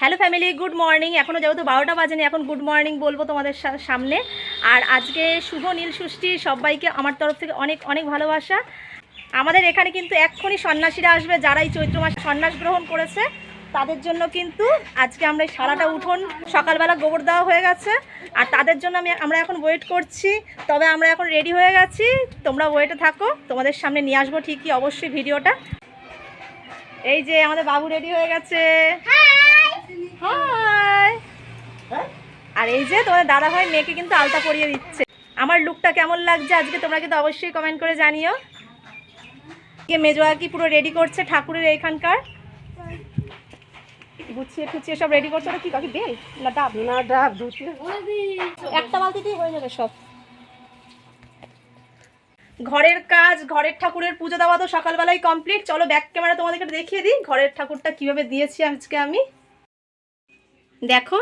Hello family, good morning. এখনও যেহেতু বারোটা বাজেনি, এখন গুড মর্নিং বলব তোমাদের সামনে। আর আজকে শুভ নীল ষষ্ঠী, সবাইকে আমার তরফ থেকে অনেক অনেক ভালোবাসা। আমাদের এখানে কিন্তু এক্ষুনি সন্ন্যাসীরা আসবে, যারাই চৈত্র মাসে সন্ন্যাস গ্রহণ করেছে, তাদের জন্য কিন্তু আজকে আমরা সারাটা উঠোন সকালবেলা গোবর দেওয়া হয়ে গেছে। আর তাদের জন্য আমি, আমরা এখন ওয়েট করছি, তবে আমরা এখন রেডি হয়ে গেছি। তোমরা ওয়েটে থাকো, তোমাদের সামনে নিয়ে আসব ঠিকই অবশ্যই ভিডিওটা। এই যে আমাদের বাবু রেডি হয়ে গেছে। হাই আর এই যে তোমার দাদা ভাই মেয়েকে কিন্তু আলতা পরিয়ে দিচ্ছে। আমার লুকটা কেমন লাগছে আজকে তোমরা কিন্তু অবশ্যই কমেন্ট করে জানিও। মেজোয়া কি পুরো রেডি করছে ঠাকুরের এইখানকার। গুছিয়ে টুছিয়ে সব রেডি করছে ওটা কি? কাকি বেল না ডাব। না ডাব একটা বালতিতেই হয়ে যাবে সব। ঘরের কাজ ঘরের ঠাকুরের পুজো দেওয়া তো সকালবেলায় কমপ্লিট চলো ব্যাক ক্যামেরা তোমাদেরকে দেখিয়ে দিই ঘরের ঠাকুরটা কীভাবে দিয়েছি আজকে আমি। দেখো,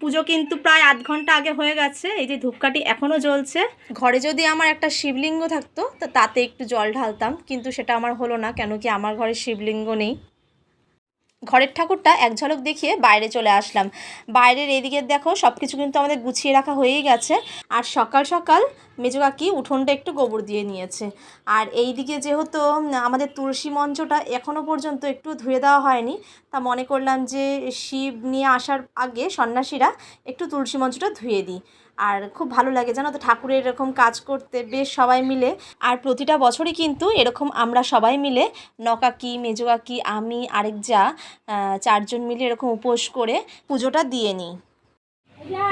পুজো কিন্তু প্রায় আধ ঘণ্টা আগে হয়ে গেছে, এই যে ধূপকাঠি এখনও জ্বলছে। ঘরে যদি আমার একটা শিবলিঙ্গ থাকতো, তো তাতে একটু জল ঢালতাম, কিন্তু সেটা আমার হলো না, কেন কি আমার ঘরে শিবলিঙ্গ নেই। ঘরের ঠাকুরটা এক ঝলক দেখিয়ে বাইরে চলে আসলাম। বাইরের এদিকে দেখো সব কিছু কিন্তু আমাদের গুছিয়ে রাখা হয়েই গেছে। আর সকাল সকাল মেজো কাকি উঠোনটা একটু গোবর দিয়ে নিয়েছে। আর এই দিকে যেহেতু আমাদের তুলসী মঞ্চটা এখনও পর্যন্ত একটু ধুয়ে দেওয়া হয়নি, তা মনে করলাম যে শিব নিয়ে আসার আগে সন্ন্যাসীরা একটু তুলসী মঞ্চটা ধুয়ে দিই। আর খুব ভালো লাগে জানো তো, ঠাকুরের এরকম কাজ করতে বেশ সবাই মিলে। আর প্রতিটা বছরই কিন্তু এরকম আমরা সবাই মিলে নকাকি মেজো কাকি, আমি, আরেক যা চারজন মিলে এরকম উপোস করে পুজোটা দিয়ে নিই।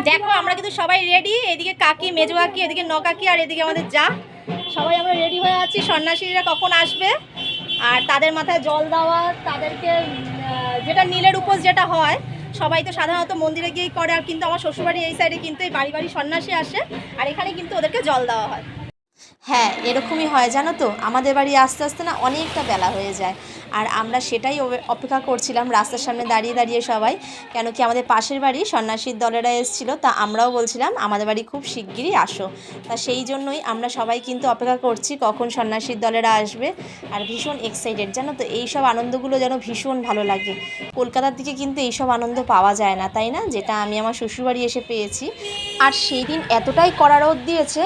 দেখো, আমরা কিন্তু সবাই রেডি এদিকে কাকি, মেজো কাকি, এদিকে নকাকি আর এদিকে আমাদের যা। সবাই আমরা রেডি হয়ে আছি। সন্ন্যাসীরা কখন আসবে? আর তাদের মাথায় জল দেওয়া, তাদেরকে যেটা নীলের উপোস যেটা হয়, সবাই তো সাধারণত মন্দিরে গিয়েই করে। আর কিন্তু আমার শ্বশুরবাড়ি এই সাইডে কিন্তু এই বাড়ি বাড়ি সন্ন্যাসী আসে। আর এখানে কিন্তু ওদেরকে জল দেওয়া হয়। হ্যাঁ এরকমই হয়, জানো তো? আমাদের বাড়ি আস্তে আস্তে না অনেকটা বেলা হয়ে যায়। আর আমরা সেটাই অপেক্ষা করছিলাম রাস্তার সামনে দাঁড়িয়ে দাঁড়িয়ে সবাই। কেন কি আমাদের পাশের বাড়ি সন্ন্যাসীর দলেরা এসেছিল, তা আমরাও বলছিলাম, আমাদের বাড়ি খুব শিগগিরই আসো। তা সেই জন্যই আমরা সবাই কিন্তু অপেক্ষা করছি কখন সন্ন্যাসীর দলেরা আসবে। আর ভীষণ এক্সাইটেড জানো তো? এই সব আনন্দগুলো যেন ভীষণ ভালো লাগে। কলকাতার দিকে কিন্তু এইসব আনন্দ পাওয়া যায় না, তাই না? যেটা আমি আমার শ্বশুরবাড়ি এসে পেয়েছি। আর সেই দিন এতটাই কড়া রোদ দিয়েছে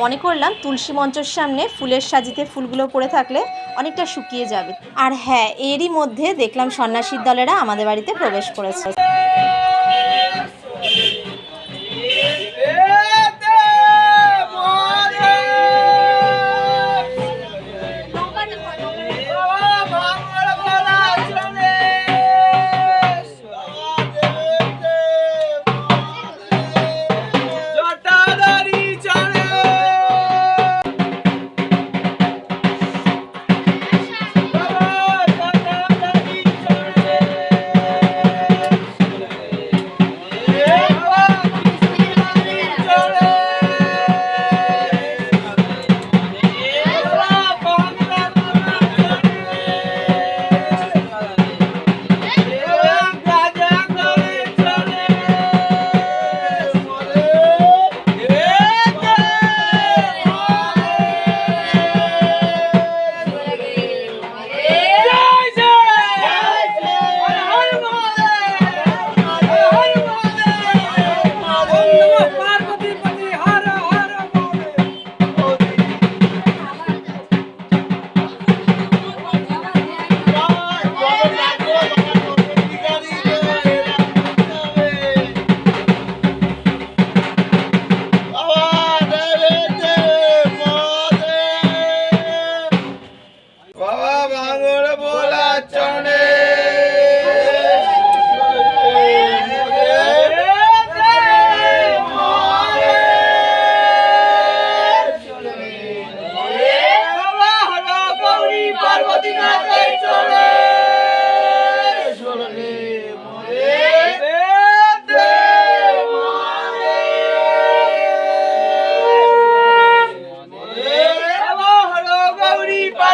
মনে করলাম তুলসী মঞ্চের সামনে ফুলের সাজিতে ফুলগুলো পড়ে থাকলে অনেকটা শুকিয়ে যাবে। আর হ্যাঁ এরই মধ্যে দেখলাম সন্ন্যাসীর দলেরা আমাদের বাড়িতে প্রবেশ করেছে।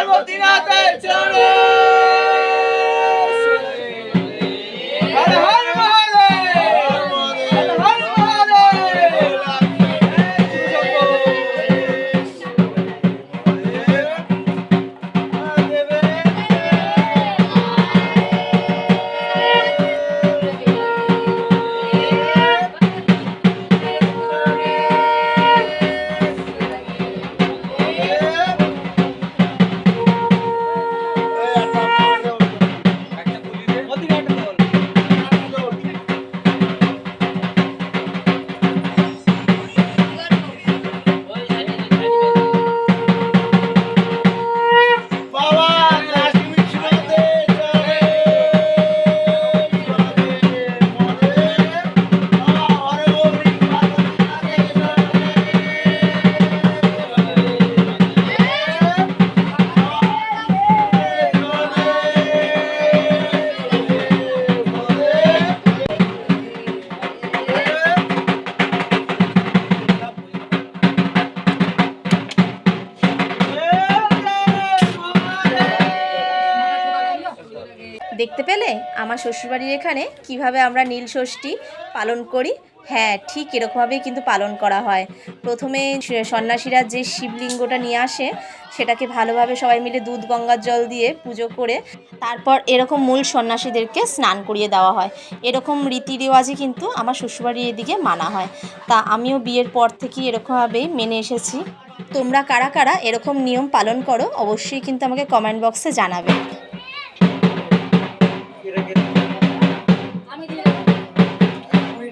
পার্বতীনাথের চরণ আমার শ্বশুরবাড়ির এখানে কীভাবে আমরা নীল ষষ্ঠী পালন করি? হ্যাঁ ঠিক এরকমভাবেই কিন্তু পালন করা হয়। প্রথমে সন্ন্যাসীরা যে শিবলিঙ্গটা নিয়ে আসে, সেটাকে ভালোভাবে সবাই মিলে দুধ, গঙ্গার জল দিয়ে পুজো করে, তারপর এরকম মূল সন্ন্যাসীদেরকে স্নান করিয়ে দেওয়া হয়। এরকম রীতি রেওয়াজই কিন্তু আমার শ্বশুরবাড়ির এদিকে মানা হয়। তা আমিও বিয়ের পর থেকেই এরকমভাবেই মেনে এসেছি। তোমরা কারা কারা এরকম নিয়ম পালন করো, অবশ্যই কিন্তু আমাকে কমেন্ট বক্সে জানাবে।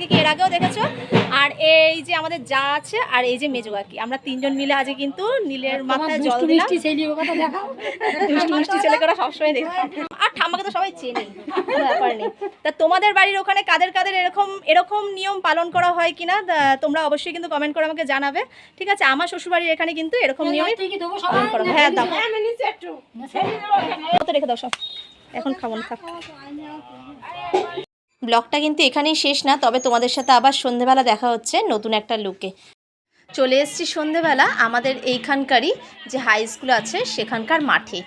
নকাকিকে এর আগেও দেখেছ? আর এই যে আমাদের যা আছে আর এই যে মেজো কাকি। আমরা তিনজন মিলে আজকে কিন্তু নীলের মাথায় জল দিলাম। মিষ্টি ছেলে করা সবসময় দেখতাম আর ঠাম্মাকে তো সবাই চেনে ব্যাপার নেই। তা তোমাদের বাড়ির ওখানে কাদের কাদের এরকম এরকম নিয়ম পালন করা হয় কিনা তোমরা অবশ্যই কিন্তু কমেন্ট করে আমাকে জানাবে। ঠিক আছে? আমার শ্বশুরবাড়ির এখানে কিন্তু এরকম নিয়মই পালন করা হয়। হ্যাঁ দাও। কত রেখে দাও সব। এখন খাব না ব্লগটা কিন্তু এখানেই শেষ না, তবে তোমাদের সাথে আবার সন্ধেবেলা দেখা হচ্ছে নতুন একটা লুকে চলে এসেছি সন্ধেবেলা আমাদের এইখানকারই যে হাই স্কুল আছে সেখানকার মাঠে।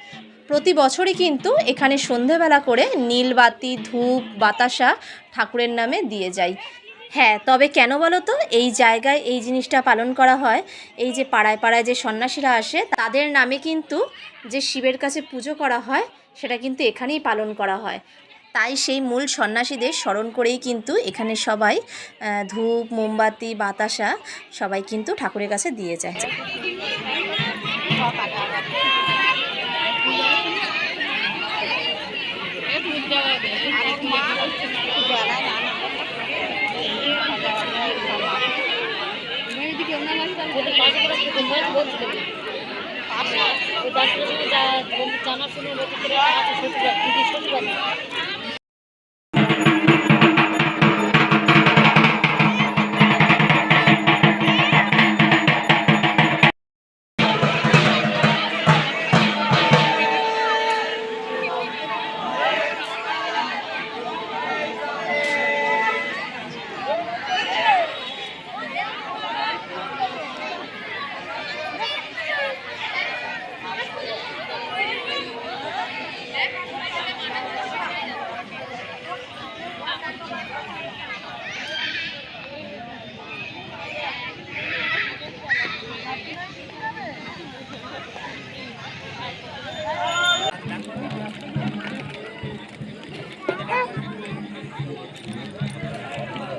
প্রতি বছরই কিন্তু এখানে সন্ধেবেলা করে নীলবাতি, ধূপ, বাতাসা ঠাকুরের নামে দিয়ে যায় হ্যাঁ তবে কেন বলো তো এই জায়গায় এই জিনিসটা পালন করা হয়, এই যে পাড়ায় পাড়ায় যে সন্ন্যাসীরা আসে, তাদের নামে কিন্তু যে শিবের কাছে পুজো করা হয়, সেটা কিন্তু এখানেই পালন করা হয়। তাই সেই মূল সন্ন্যাসীদের স্মরণ করেই কিন্তু এখানে সবাই ধূপ, মোমবাতি, বাতাসা সবাই কিন্তু ঠাকুরের কাছে দিয়ে যায়।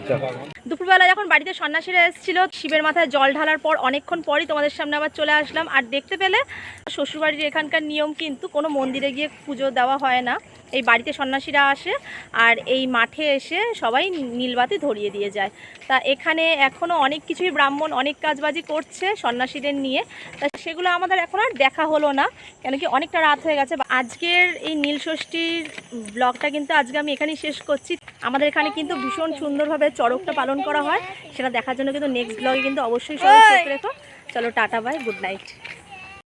这 দুপুরবেলা যখন বাড়িতে সন্ন্যাসীরা এসেছিল, শিবের মাথায় জল ঢালার পর অনেকক্ষণ পরই তোমাদের সামনে আবার চলে আসলাম। আর দেখতে পেলে শ্বশুরবাড়ির এখানকার নিয়ম কিন্তু কোনো মন্দিরে গিয়ে পুজো দেওয়া হয় না। এই বাড়িতে সন্ন্যাসীরা আসে আর এই মাঠে এসে সবাই নীলবাতি ধরিয়ে দিয়ে যায়। তা এখানে এখনও অনেক কিছুই ব্রাহ্মণ অনেক কাজবাজি করছে সন্ন্যাসীদের নিয়ে। তা সেগুলো আমাদের এখন আর দেখা হলো না, কেন কি অনেকটা রাত হয়ে গেছে। আজকের এই নীলষষ্ঠীর ব্লগটা কিন্তু আজকে আমি এখানেই শেষ করছি। আমাদের এখানে কিন্তু ভীষণ সুন্দরভাবে চড়কটা পালন করা হয় সেটা দেখার জন্য কিন্তু নেক্সট ব্লগে কিন্তু অবশ্যই সবাই চোখ রেখো। চলো টাটা বাই গুড নাইট